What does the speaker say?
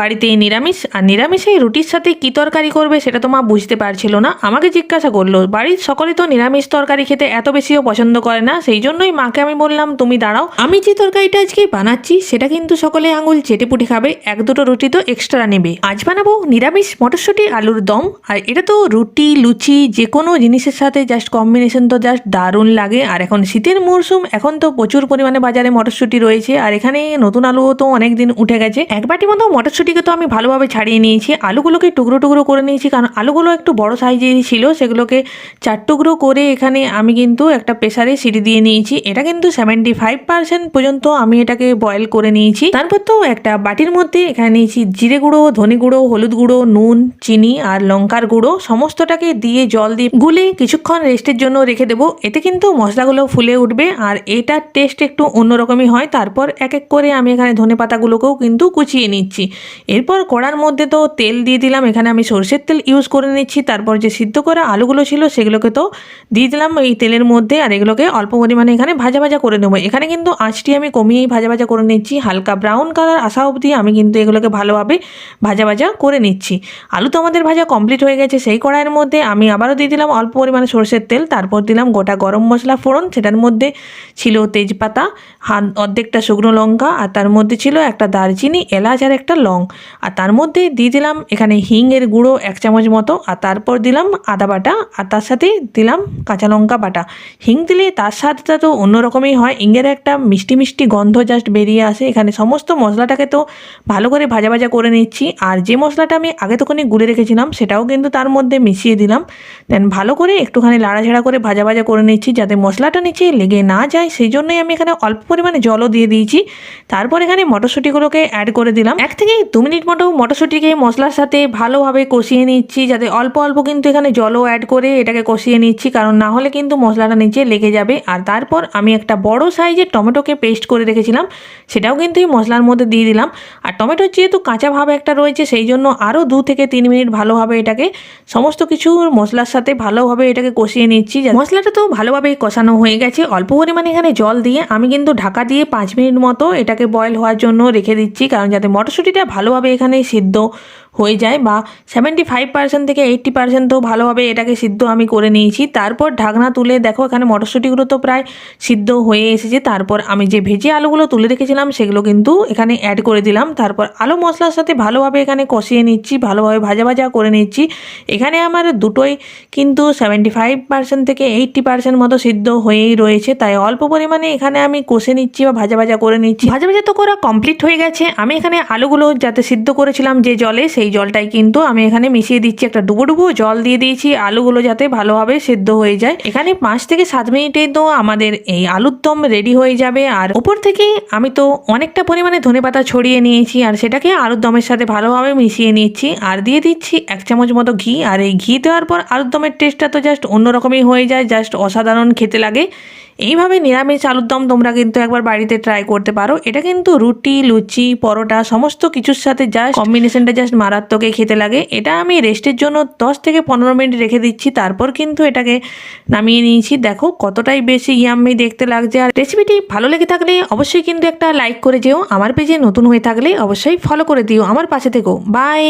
বাড়িতে নিরামিষ, আর নিরামিষে রুটির সাথে কী তরকারি করবে সেটা তো মা বুঝতে পারছিল না। আমাকে জিজ্ঞাসা করল, বাড়ির সকলে তো নিরামিষ তরকারি খেতে এত বেশিও পছন্দ করে না? সেই জন্যই মাকে আমি বললাম, তুমি দাঁড়াও, আমি যে তরকারিটা আজকে বানাচ্ছি, সেটা কিন্তু সকলে আঙুল চেটে পুটে খাবে, এক দুটো রুটি তো এক্সট্রা নেবে। আজ বানাবো নিরামিষ মটরশুঁটি, আলুর দম, আর এটা তো রুটি, লুচি, যে কোনো জিনিসের সাথে জাস্ট কম্বিনেশন তো জাস্ট দারুণ লাগে। আর এখন শীতের মরশুম, এখন তো প্রচুর পরিমাণে বাজারে মটরশুঁটি রয়েছে, আর এখানে নতুন আলুও তো অনেক দিন উঠে গেছে। এক বাটি মতো মটরশুঁটিকে তো আমি ভালোভাবে ছাড়িয়ে নিয়েছি। আলুগুলোকে টুকরো টুকরো করে নিয়েছি, কারণ আলুগুলো একটু বড় সাইজেরই ছিল, সেগুলোকে চার টুকরো করে এখানে আমি কিন্তু একটা প্রেসারে সিটি দিয়ে নিয়েছি। এটা কিন্তু সেভেন্টি ফাইভ পার্সেন্ট পর্যন্ত আমি এটাকে বয়েল করে নিয়েছি। তারপর তো একটা বাটির মধ্যে এখানে নিয়েছি জিরে গুঁড়ো, ধনে গুঁড়ো, হলুদ গুঁড়ো, নুন, চিনি আর লঙ্কার গুঁড়ো। সমস্তটাকে দিয়ে জল দিয়ে গুলে কিছুক্ষণ রেস্টের জন্য রেখে দেবো। এতে কিন্তু মশলাগুলো ফুলে উঠবে আর এটার টেস্ট একটু অন্যরকমই হয়। তারপর এক এক করে আমি এখানে ধনে পাতাগুলোকেও কিন্তু কুচিয়ে নিচ্ছি। এরপর কড়ার মধ্যে তো তেল দিয়ে দিলাম, এখানে আমি সরষের তেল ইউজ করে নিচ্ছি। তারপর যে সিদ্ধ করা আলুগুলো ছিল, সেগুলোকে তো দিয়ে দিলাম এই তেলের মধ্যে, আর এগুলোকে অল্প পরিমাণে এখানে ভাজা ভাজা করে নেব। এখানে কিন্তু আঁচটি আমি কমিয়েই ভাজা ভাজা করে নিচ্ছি, হালকা ব্রাউন কালার আসা অবধি আমি কিন্তু এগুলোকে ভালোভাবে ভাজা ভাজা করে নিচ্ছি। আলু তো আমাদের ভাজা কমপ্লিট হয়ে গেছে, সেই কড়াইয়ের মধ্যে আমি আবারও দিয়ে দিলাম অল্প পরিমাণে সরষের তেল, তারপর দিলাম গোটা গরম মশলা ফোড়ন, সেটার মধ্যে ছিল তেজপাতা অর্ধেকটা শুকনো লঙ্কা, আর তার মধ্যে ছিল একটা দারচিনি, এলাচ, আর একটা লং। আর তার মধ্যে দিয়ে দিলাম এখানে হিংয়ের গুঁড়ো এক চামচ মতো, আর তারপর দিলাম আদা বাটা, আর তার সাথে দিলাম কাঁচা লঙ্কা বাটা। হিং দিলে তার স্বাদটা তো অন্যরকমই হয়, হিংয়ের একটা মিষ্টি মিষ্টি গন্ধ জাস্ট বেরিয়ে আসে। এখানে সমস্ত মশলাটাকে তো ভালো করে ভাজা ভাজা করে নিচ্ছি, আর যে মশলাটা আমি আগে তখনই গুলে রেখেছিলাম সেটাও কিন্তু তার মধ্যে মিশিয়ে দিলাম। দেন ভালো করে একটুখানি লাড়াঝাড়া করে ভাজা ভাজা করে নিচ্ছি যাতে মশলাটা নিচে লেগে না যায় সেই জন্যই আমি এখানে অল্প পরিমাণে জলও দিয়ে দিয়েছি। তারপর এখানে মটরশুঁটিগুলোকে অ্যাড করে দিলাম। এক থেকে দু মিনিট মতো মটরশুঁটিকে মশলার সাথে ভালোভাবে কষিয়ে নিচ্ছি, যাতে অল্প অল্প কিন্তু এখানে জলও অ্যাড করে এটাকে কষিয়ে নিচ্ছি, কারণ না হলে কিন্তু মশলাটা নিচে লেগে যাবে। আর তারপর আমি একটা বড় সাইজের টমেটোকে পেস্ট করে রেখেছিলাম, সেটাও কিন্তু এই মশলার মধ্যে দিয়ে দিলাম। আর টমেটোর যেহেতু কাঁচা ভাব একটা রয়েছে, সেই জন্য আরও দু থেকে তিন মিনিট ভালোভাবে এটাকে, সমস্ত কিছু মশলার সাথে ভালোভাবে এটাকে কষিয়ে নিচ্ছি মশলাটা তো ভালোভাবে কষানো হয়ে গেছে। অল্প পরিমাণে এখানে জল দিয়ে আমি কিন্তু ঢাকা দিয়ে পাঁচ মিনিট মতো এটাকে বয়েল হওয়ার জন্য রেখে দিচ্ছি, কারণ যাতে মটরশুঁটিটা ভালোভাবে এখানে সিদ্ধ হয়ে যায় বা সেভেন্টি ফাইভ পার্সেন্ট থেকে এইট্টি পার্সেন্ট তো ভালোভাবে এটাকে সিদ্ধ আমি করে নিয়েছি। তারপর ঢাকনা তুলে দেখো, এখানে মটরশুঁটিগুলো তো প্রায় সিদ্ধ হয়ে এসেছে। তারপর আমি যে ভেজে আলুগুলো তুলে রেখেছিলাম, সেগুলো কিন্তু এখানে অ্যাড করে দিলাম। তারপর আলু মশলার সাথে ভালোভাবে এখানে কষিয়ে নিচ্ছি, ভালোভাবে ভাজা ভাজা করে নিচ্ছি। এখানে আমার দুটোই কিন্তু সেভেন্টি ফাইভ পার্সেন্ট থেকে এইট্টি পার্সেন্ট মতো সিদ্ধ হয়েই রয়েছে। তাই অল্প পরিমাণে এখানে আমি কষে নিচ্ছি বা ভাজা ভাজা করে নিচ্ছি। ভাজা ভাজা তো করা কমপ্লিট হয়ে গেছে। আমি এখানে আলুগুলো যাতে সিদ্ধ করেছিলাম যে জলে সেই জলটাই কিন্তু আমি এখানে মিশিয়ে দিচ্ছি একটা ডুবো ডুবো জল দিয়ে দিয়েছি, আলুগুলো যাতে ভালোভাবে সেদ্ধ হয়ে যায়। এখানে পাঁচ থেকে সাত মিনিটে তো আমাদের এই আলুর দম রেডি হয়ে যাবে। আর ওপর থেকে আমি তো অনেকটা পরিমাণে ধনেপাতা ছড়িয়ে নিয়েছি, আর সেটাকে আলুর দমের সাথে ভালোভাবে মিশিয়ে নিচ্ছি। আর দিয়ে দিচ্ছি এক চামচ মতো ঘি, আর এই ঘি দেওয়ার পর আলুর দমের টেস্টটা তো জাস্ট অন্যরকমই হয়ে যায় জাস্ট অসাধারণ খেতে লাগে। এইভাবে নিরামিষ আলুর দম তোমরা কিন্তু একবার বাড়িতে ট্রাই করতে পারো। এটা কিন্তু রুটি, লুচি, পরোটা সমস্ত কিছুর সাথে জাস্ট কম্বিনেশনটা জাস্ট মারাত্মকে খেতে লাগে। এটা আমি রেস্টের জন্য দশ থেকে পনেরো মিনিট রেখে দিচ্ছি, তারপর কিন্তু এটাকে নামিয়ে নিয়েছি। দেখো কতটাই বেশি ইয়াম্মি দেখতে লাগছে। আর রেসিপিটি ভালো লেগে থাকলে অবশ্যই কিন্তু একটা লাইক করে যেও। আমার পেজে নতুন হয়ে থাকলে অবশ্যই ফলো করে দিও। আমার পাশে থেকো। বাই